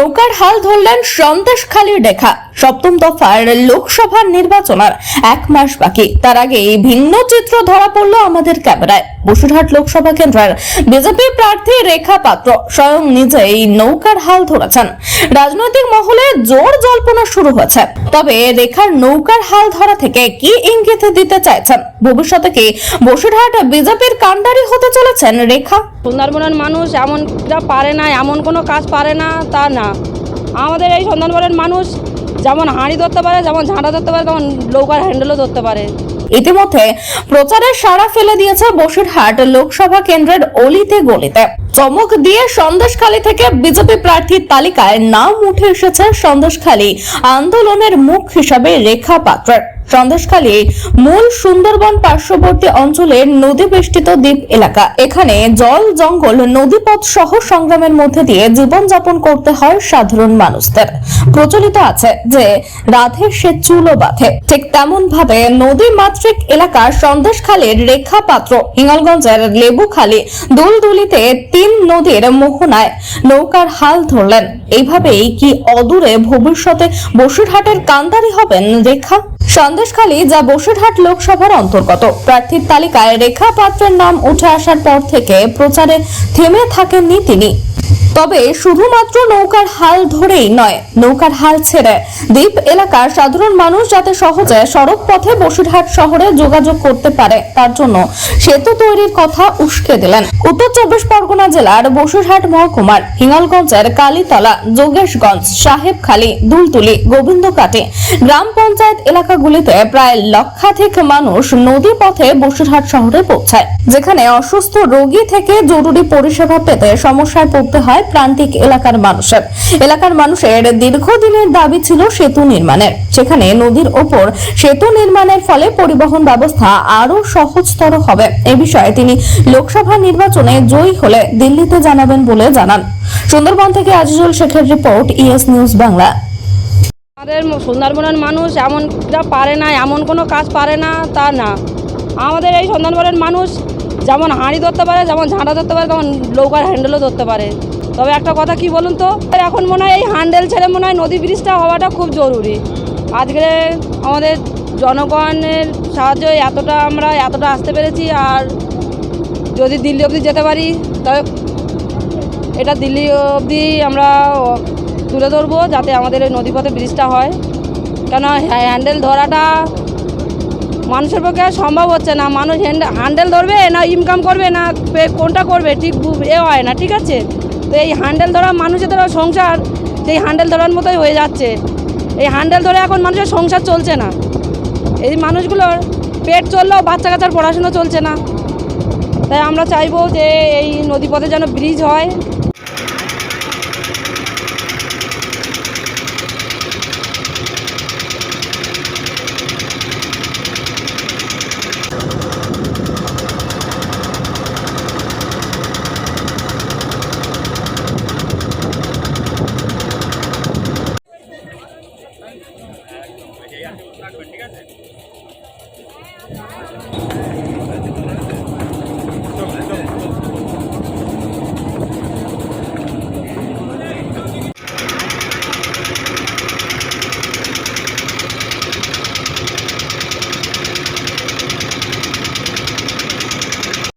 নৌকার হাল ধরলেন সন্দেশখালীর রেখা সপ্তম দফার লোকসভা নির্বাচনের এক মাস বাকি। তার আগে ভিন্ন চিত্র ধরা পড়ল আমাদের ক্যামেরায়। বসুরহাট লোকসভা কেন্দ্রের বিজেপি প্রার্থী রেখা পাত্র স্বয়ং নিজেই নৌকার হাল ধরেছেন। রাজনৈতিক মহলে জোর জল্পনা শুরু হয়েছে। তবে রেখার নৌকার হাল ধরা থেকে কি ইঙ্গিত দিতে চাইছেন? ভবিষ্যতে কি বসুরহাট বিজেপির কাণ্ডারি হতে চলেছেন রেখা? সুন্দরবনের মানুষ এমনটা পারে না, এমন কোনো কাজ পারে না, তা না। আমাদের এই সুন্দরবনের মানুষ যেমন হাঁড়ি ধরতে পারে, যেমন ঝাঁটা ধরতে পারে, তেমন নৌকার হ্যান্ডেলও ধরতে পারে। ইতিমধ্যে প্রচারের সাড়া ফেলে দিয়েছে বসিরহাট লোকসভা কেন্দ্রের অলিতে গলিতে। চমক দিয়ে সন্দেশখালী থেকে বিজেপি প্রার্থীর তালিকায় নাম উঠে এসেছে সন্দেশখালী। আন্দোলনের মুখ হিসাবে রেখা পাত্রের। সন্দেশখালী মূল সুন্দরবন পার্শ্ববর্তী অঞ্চলের নদী বেষ্টিত দ্বীপ এলাকা। এখানে জল, জঙ্গল, নদীপথ সহ সংগ্রামের মধ্যে দিয়ে জীবনযাপন করতে হয় সাধারণ মানুষদের। প্রচলিত আছে যে রাধে সে চুলো বাঁধে। ঠিক তেমন ভাবে নদী মাতৃক এলাকা সন্দেশখালীর রেখা পাত্র হিঙ্গলগঞ্জের লেবুখালী দুলদুলিতে তিন নদীর মোহনায় নৌকার হাল ধরলেন। এইভাবেই কি অদূরে ভবিষ্যতে বসিরহাটের কান্দারি হবেন রেখা? সন্দেশখালী যা বসুরহাট লোকসভার অন্তর্গত। প্রার্থীর তালিকায় রেখা পাত্রের নাম উঠে আসার পর থেকে প্রচারে থেমে থাকেননি তিনি। তবে শুধুমাত্র নৌকার হাল ধরেই নয়, নৌকার হাল ছেড়ে দ্বীপ এলাকার সাধারণ মানুষ যাতে সহজে সড়ক পথে বসিরহাট শহরে যোগাযোগ করতে পারে, তার জন্য সেতু তৈরির কথা উস্কে দিলেন উত্তর চব্বিশ পরগনা জেলার বসিরহাট মহকুমার হিঙ্গলগঞ্জের কালীতলা, যোগেশগঞ্জ, সাহেবখালী, দুলতুলি, গোবিন্দকাটি গ্রাম পঞ্চায়েত এলাকাগুলিতে প্রায় লক্ষাধিক মানুষ নদী পথে বসিরহাট শহরে পৌঁছায়, যেখানে অসুস্থ রোগী থেকে জরুরি পরিষেবা পেতে সমস্যায় পড়তে হয় প্রান্তিক এলাকার মানুষের। এলাকার মানুষের দীর্ঘদিনের দাবি ছিল সেতু নির্মাণের। সেখানে নদীর ওপর সেতু নির্মাণের ফলে পরিবহন ব্যবস্থা আরও সহজতর হবে। এ বিষয়ে তিনি লোকসভা নির্বাচনে জয়ী হলে দিল্লিতে জানাবেন বলে জানান। সুন্দরবন থেকে আজিজুল শেখের রিপোর্ট, ইএস নিউজ বাংলা। আমাদের সুন্দরবনের মানুষ এমনটা পারে না, এমন কোনো কাজ পারে না, তা না। আমাদের এই সুন্দরবনের মানুষ যেমন হাঁড়ি ধরতে পারে, যেমন ঝাঁটা ধরতে পারে, তেমন নৌকার হ্যান্ডেলও ধরতে পারে। তবে একটা কথা কি বলুন তো, এখন মনে হয় এই হ্যান্ডেল ছেড়ে মনে হয় নদী ব্রিজটা হওয়াটা খুব জরুরি। আজকে আমাদের জনগণের সাহায্যে এতটা আমরা এতটা আসতে পেরেছি, আর যদি দিল্লি অবধি যেতে পারি, তবে এটা দিল্লি অবধি আমরা তুলে ধরবো যাতে আমাদের এই নদীপথে ব্রিজটা হয়। কেন হ্যান্ডেল ধরাটা মানুষের পক্ষে সম্ভব হচ্ছে না। মানুষ হ্যান্ড- হ্যান্ডেল ধরবে না ইনকাম করবে না কোনটা করবে, ঠিক এ হয় না, ঠিক আছে? তো এই হ্যান্ডেল ধরা মানুষের ধরা সংসার এই হ্যান্ডেল ধরার মতোই হয়ে যাচ্ছে। এই হ্যান্ডেল ধরে এখন মানুষের সংসার চলছে না। এই মানুষগুলোর পেট চললেও বাচ্চা কাচ্চার পড়াশুনো চলছে না। তাই আমরা চাইব যে এই নদীপথে যেন ব্রিজ হয়। আছে। রাখবেন ঠিক আছে চল চল।